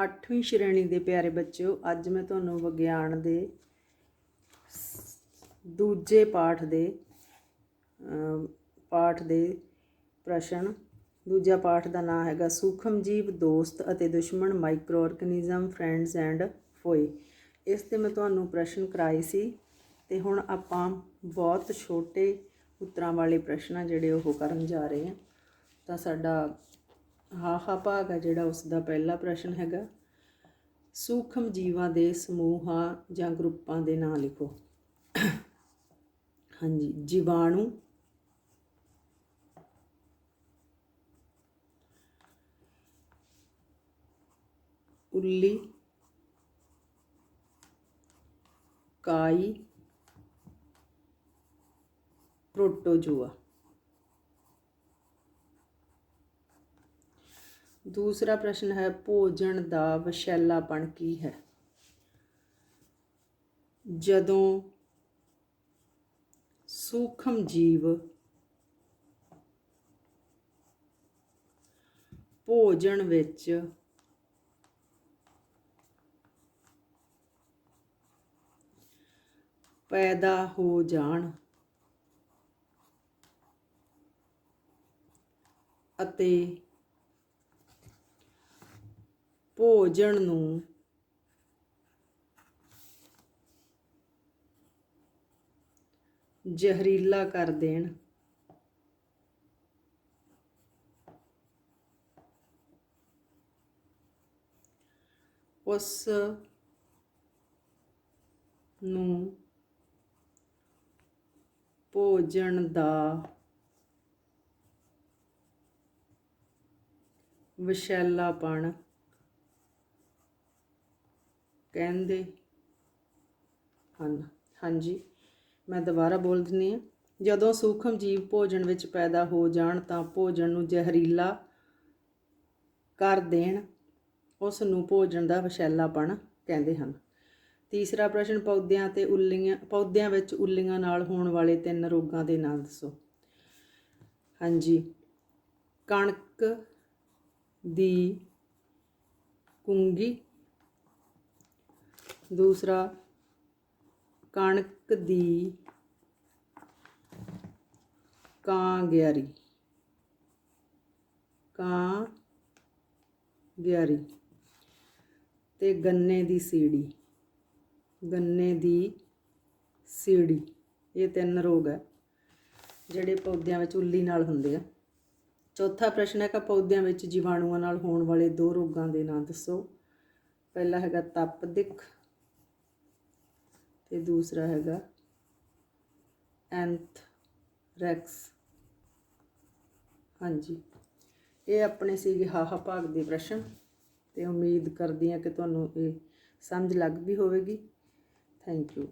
8ਵੀਂ ਸ਼੍ਰੇਣੀ ਦੇ ਪਿਆਰੇ ਬੱਚਿਓ, ਅੱਜ ਮੈਂ ਤੁਹਾਨੂੰ ਵਿਗਿਆਨ ਦੇ ਦੂਜੇ ਪਾਠ ਦੇ ਪਾਠ ਦੇ ਪ੍ਰਸ਼ਨ। ਦੂਜਾ ਪਾਠ ਦਾ ਨਾਮ ਹੈਗਾ ਸੂਖਮ ਜੀਵ, ਦੋਸਤ ਅਤੇ ਦੁਸ਼ਮਣ microorganism friends and foe ਇਸ ਤੇ ਮੈਂ ਤੁਹਾਨੂੰ ਪ੍ਰਸ਼ਨ ਕਰਾਏ ਸੀ ਤੇ ਹੁਣ ਆਪਾਂ ਬਹੁਤ ਛੋਟੇ ਉੱਤਰਾਂ ਵਾਲੇ ਪ੍ਰਸ਼ਨ ਆ ਜਿਹੜੇ ਉਹ ਕਰਨ ਜਾ ਰਹੇ ਹਾਂ। ਤਾਂ ਸਾਡਾ ਹਾਹਾ ਭਾਗ ਹੈ ਜਿਹੜਾ ਉਸ ਦਾ ਪਹਿਲਾ ਪ੍ਰਸ਼ਨ ਹੈਗਾ। ਸੂਖਮ ਜੀਵਾਂ ਦੇ ਸਮੂਹਾਂ ਜਾਂ ਗਰੁੱਪਾਂ ਦੇ ਨਾਂ ਲਿਖੋ। ਹਾਂਜੀ, ਜੀਵਾਣੂ। ਉੱਲੀ। ਕਾਈ। ਪ੍ਰੋਟੋਜੂਆ। ਦੂਸਰਾ ਪ੍ਰਸ਼ਨ ਹੈ, ਭੋਜਨ ਦਾ ਵਿਸ਼ੈਲਾਪਣ ਕੀ ਹੈ? ਜਦੋਂ ਸੂਖਮ ਜੀਵ ਭੋਜਨ ਵਿੱਚ ਪੈਦਾ ਹੋ ਜਾਣ ਅਤੇ ਭੋਜਨ ਨੂੰ ਜ਼ਹਿਰੀਲਾ ਕਰ ਦੇਣ। ਉਸ ਨੂੰ ਭੋਜਨ ਦਾ ਵਿਸ਼ੈਲਾਪਣ ਕਹਿੰਦੇ, ਹਨ, ਹਾਂਜੀ, ਮੈਂ ਦੁਬਾਰਾ ਬੋਲ ਦਿੰਨੀ ਹਾਂ। ਜਦੋਂ ਸੂਖਮ ਜੀਵ ਭੋਜਨ ਵਿੱਚ ਪੈਦਾ ਹੋ ਜਾਣ ਤਾਂ ਭੋਜਨ ਨੂੰ ਜ਼ਹਿਰੀਲਾ ਕਰ ਦੇਣ, ਉਸ ਨੂੰ ਭੋਜਨ ਦਾ ਵਿਸ਼ੈਲਾਪਣ ਕਹਿੰਦੇ ਹਨ। ਤੀਸਰਾ ਪ੍ਰਸ਼ਨ, ਪੌਦਿਆਂ ਤੇ ਉੱਲੀਆਂ, ਪੌਦਿਆਂ ਵਿੱਚ ਉੱਲੀਆਂ ਨਾਲ ਹੋਣ ਵਾਲੇ ਤਿੰਨ ਰੋਗਾਂ ਦੇ ਨਾਂ ਦੱਸੋ। ਹਾਂਜੀ, ਕਣਕ ਦੀ ਕੁੰਗੀ ਦੂਸਰਾ ਕਣਕ ਦੀ ਕਾਂ ਗਿਆਰੀ ਕਾਂ ਗਿਆਰੀ ਤੇ ਗੰਨੇ ਦੀ ਸੀੜੀ। ਗੰਨੇ ਦੀ ਸੀੜੀ। ਇਹ ਤਿੰਨ ਰੋਗ ਹੈ ਜਿਹੜੇ ਪੌਦਿਆਂ ਵਿੱਚ ਉੱਲੀ ਨਾਲ ਹੁੰਦੇ ਆ। ਚੌਥਾ ਪ੍ਰਸ਼ਨ ਹੈਗਾ ਪੌਦਿਆਂ ਵਿੱਚ ਜੀਵਾਣੂਆਂ ਨਾਲ ਹੋਣ ਵਾਲੇ ਦੋ ਰੋਗਾਂ ਦੇ ਨਾਂ ਦੱਸੋ। ਪਹਿਲਾ ਹੈਗਾ ਤਪ ਦਿੱਖ ਤੇ ਦੂਸਰਾ ਹੈਗਾ ਐਂਥਰੈਕਸ ਹਾਂਜੀ। ਇਹ ਆਪਣੇ ਸੀਗੇ ਹਾਹਾ ਭਾਗ ਦੇ ਪ੍ਰਸ਼ਨ ਤੇ ਉਮੀਦ ਕਰਦੀ ਹਾਂ ਕਿ ਤੁਹਾਨੂੰ ਇਹ ਸਮਝ ਲੱਗ ਵੀ ਹੋਵੇਗੀ। Thank you.